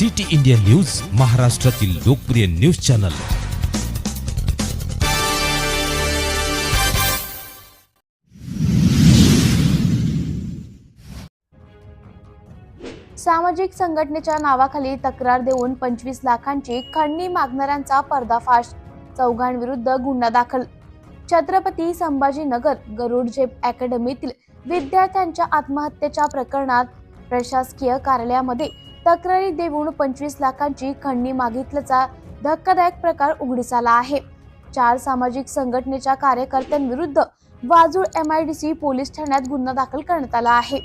City India news महाराष्ट्रातील लोकप्रिय news channel. सामाजिक संघटनेच्या नावाखाली तक्रार देऊन पंचवीस लाखांची खंडणी मागणाऱ्यांचा पर्दाफाश. चौघांविरुद्ध गुन्हा दाखल. छत्रपती संभाजीनगर गरुड झेप अकॅडमीतील विद्यार्थ्यांच्या आत्महत्येच्या प्रकरणात प्रशासकीय कार्यालयामध्ये तक्रारी देऊन पंचवीस लाखांची खंडणी मागितल्याचा धक्कादायक प्रकार उघडीस आला आहे. चार सामाजिक संघटनेच्या कार्यकर्त्यांविरुद्ध वाजूळ M I D C police ठाण्यात गुन्हा दाखल करण्यात आला आहे.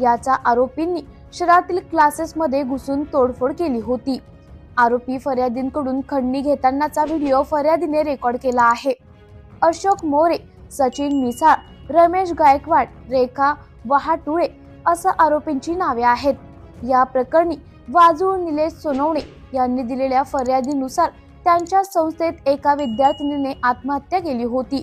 याचा आरोपींनी शहरातील क्लासेसमध्ये घुसून तोडफोड केली होती. आरोपी फर्यादींकडून खंडणी घेतानाचा व्हिडिओ फर्यादीने रेकॉर्ड केला आहे. अशोक मोरे सचिन मिसाळ रमेश गायकवाड रेखा वहाटुळे असं आरोपींची नावे आहेत. या प्रकरणी वाजूळ निलेश सोनवणे यांनी दिलेल्या फर्यादीनुसार त्यांच्या संस्थेत एका विद्यार्थिनीने आत्महत्या केली होती.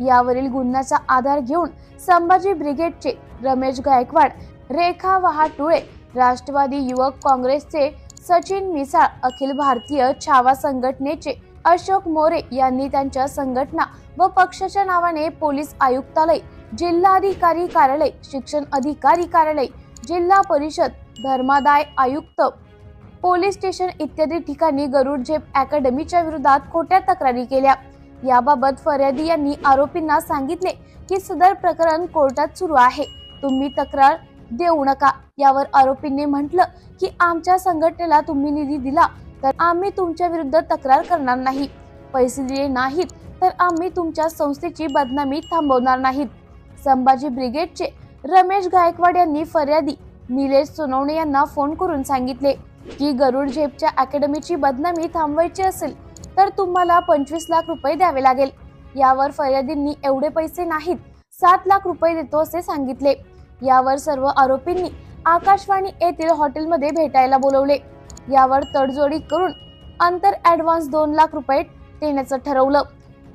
यावरील गुन्ह्याचा आधार घेऊन संभाजी ब्रिगेडचे रमेश गायकवाड रेखा वहाटुळे राष्ट्रवादी युवक काँग्रेसचे सचिन मिसाळ अखिल भारतीय छावा संघटनेचे अशोक मोरे यांनी त्यांच्या संघटना व पक्षाच्या नावाने पोलीस आयुक्तालय जिल्हाधिकारी कार्यालय शिक्षण अधिकारी कार्यालय जिल्हा परिषद धर्मादाय आयुक्त पोलीस स्टेशन इत्यादी ठिकाणी गरुड झेप अकॅडमीच्या विरोधात खोट्या तक्रारी केल्या. याबाबत फर्यादी यांनी आरोपींना सांगितले की सदर प्रकरण कोर्टात सुरू आहे. तुम्ही तक्रार देऊ नका. यावर आरोपींनी म्हटलं की आमच्या संघटनेला तुम्ही निधी दिला तर आम्ही तुमच्या विरुद्ध तक्रार करणार नाही. पैसे दिले नाहीत तर आम्ही तुमच्या संस्थेची बदनामी थांबवणार नाहीत. संभाजी ब्रिगेडचे रमेश गायकवाड यांनी फर्यादी निलेश सोनवणे यांना फोन करून सांगितले की गरुड झेपच्या अकॅडमीची बदनामी थांबवायची असेल तर तुम्हाला पंचवीस लाख रुपये द्यावे लागेल. यावर फर्यादींनी एवढे पैसे नाहीत सात लाख रुपये देतो असे सांगितले. यावर सर्व आरोपींनी आकाशवाणी येथील हॉटेलमध्ये भेटायला बोलवले. यावर तडजोडी करून अंतर ऍडव्हान्स दोन लाख रुपये देण्याचं ठरवलं.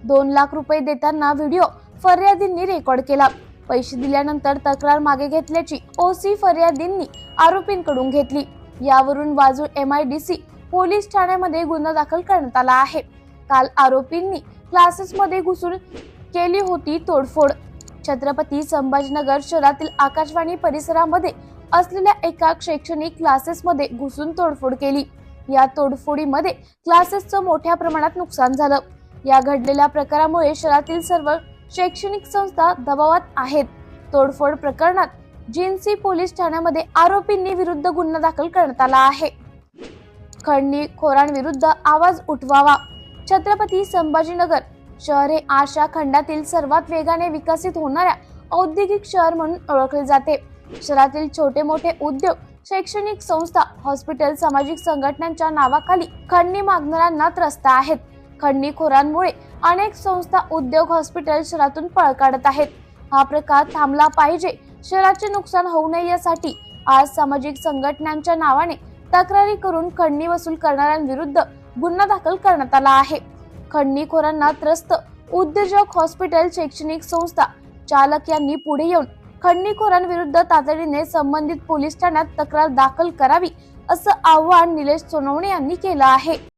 दोन लाख रुपये देताना व्हिडिओ फर्यादींनी रेकॉर्ड केला. पैसे दिल्यानंतर तक्रार मागे घेतल्याची ओसी फर्यादींनी आरोपींकडून घेतली. यावरून बाजू M I D C police ठाण्यामध्ये गुन्हा दाखल करण्यात आला आहे. काल आरोपींनी क्लासेसमध्ये घुसून केली होती तोडफोड. छत्रपती संभाजीनगर शहरातील आकाशवाणी परिसरामध्ये असलेल्या एका शैक्षणिक क्लासेसमध्ये घुसून तोडफोड केली. या तोडफोडीमध्ये क्लासेसचं मोठ्या प्रमाणात नुकसान झालं. या घडलेल्या प्रकारामुळे शहरातील सर्व शैक्षणिक संस्था दबावात आहेत. तोडफोड प्रकरणात जिन्सी पोलीस ठाण्यामध्ये आरोपींनी विरुद्ध गुन्हा दाखल करण्यात आला आहे. खंडणी खोरांविरुद्ध आवाज उठवावा. छत्रपती संभाजीनगर शहर हे आशा खंडातील सर्वात वेगाने विकसित होणाऱ्या औद्योगिक शहर म्हणून ओळखले जाते. शहरातील छोटे मोठे उद्योग शैक्षणिक संस्था हॉस्पिटल सामाजिक संघटनांच्या नावाखाली खंडणी मागणाऱ्यांना त्रस्त आहेत. खंडणीखोरांमुळे अनेक संस्था उद्योग हॉस्पिटल शहरातून पळ काढत आहेत. हा प्रकार थांबला पाहिजे. शहराचे नुकसान होऊ नये यासाठी आज सामाजिक संघटनांच्या नावाने तक्रारी करून खंडणी वसूल करणाऱ्यांविरुद्ध गुन्हा दाखल करण्यात आला आहे. खंडणीखोरांना त्रस्त उद्योजक हॉस्पिटल शैक्षणिक संस्था चालक यांनी पुढे येऊन खंडणीखोरांविरुद्ध तातडीने संबंधित पोलीस ठाण्यात तक्रार दाखल करावी असं आव्हान निलेश सोनवणे यांनी केलं आहे.